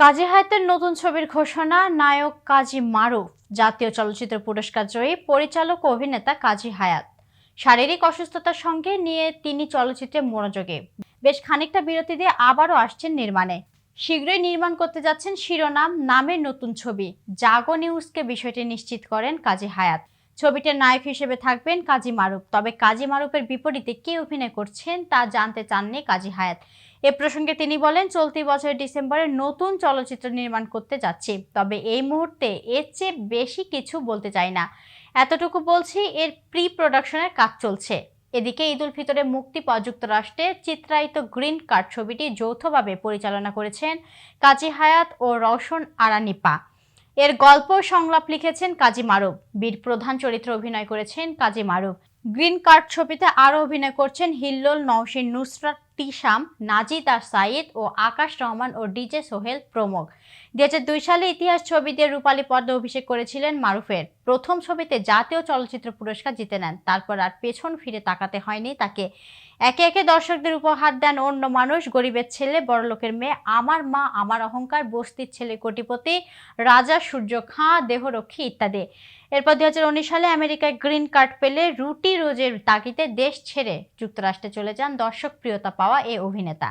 কাজী হায়াতের নতুন ছবির ঘোষণা, নায়ক কাজী মারুফ, জাতীয় চলচ্চিত্র পুরস্কার জয়ী পরিচালক ও অভিনেতা কাজী হায়াত। শারীরিক অসুস্থতার সঙ্গে নিয়ে তিনি চলচ্চিত্রে মনোযোগে। বেশ খানিকটা বিরতি দিয়ে আবারও আসছেন নির্মাণে। শীঘ্রই নির্মাণ করতে যাচ্ছেন শিরোনাম, নামের নতুন ছবি। জাগো নিউজকে বিষয়টি নিশ্চিত করেন কাজী হায়াত। ছবিটির নায়ক হিসেবে থাকবেন কাজী মারুফ। তবে কাজী মারুফের বিপরীতে কে অভিনয় করছেন তা জানতে চাননি কাজী হায়াত। এ প্রসঙ্গে তিনি বলেন, চলতি বছরের ডিসেম্বরে নতুন চলচ্চিত্র নির্মাণ করতে যাচ্ছি। তবে এই মুহূর্তে এর চেয়ে বেশি কিছু বলতে চাই না। এতটুকু বলছি, এর প্রি প্রোডাকশনের কাজ চলছে। এদিকে ঈদুল ফিতরে মুক্তি পাওয়া যুক্তরাষ্ট্রে চিত্রায়িত গ্রিন কার্ড ছবিটি যৌথভাবে পরিচালনা করেছেন কাজী হায়াত ও রওশন আরানিপা। এর গল্প সংলাপ লিখেছেন কাজী মারুফ। বীর প্রধান চরিত্রে অভিনয় করেছেন কাজী মারুফ। গ্রিন কার্ড ছবিতে আরও অভিনয় করছেন হিল্লোল নওশিন নুসরাত টিসাম নাজিদ আর সাইদ ও আকাশ রহমান ও ডিজে সোহেল প্রমুখ। দু হাজার দুই সালে ইতিহাস ছবি দিয়ে রূপালী পর্দা অভিষেক করেছিলেন মারুফের। প্রথম ছবিতে জাতীয় চলচ্চিত্র পুরস্কার জিতে নেন, তারপর আর পেছন ফিরে তাকাতে হয়নি তাকে। একে একে দর্শকদের উপহার দেন অন্য মানুষ, গরিবের ছেলে, বড়লোকের মেয়ে, আমার মা, আমার অহংকার, বস্তির ছেলে, কোটিপতি, রাজা, সূর্য খাঁ, দেহরক্ষী ইত্যাদি। এরপর দুই হাজার উনিশ সালে আমেরিকায় গ্রিন কার্ড পেলে রুটি রোজের তাগিদে দেশ ছেড়ে যুক্তরাষ্ট্রে চলে যান দর্শক প্রিয়তা পাওয়া এ অভিনেতা।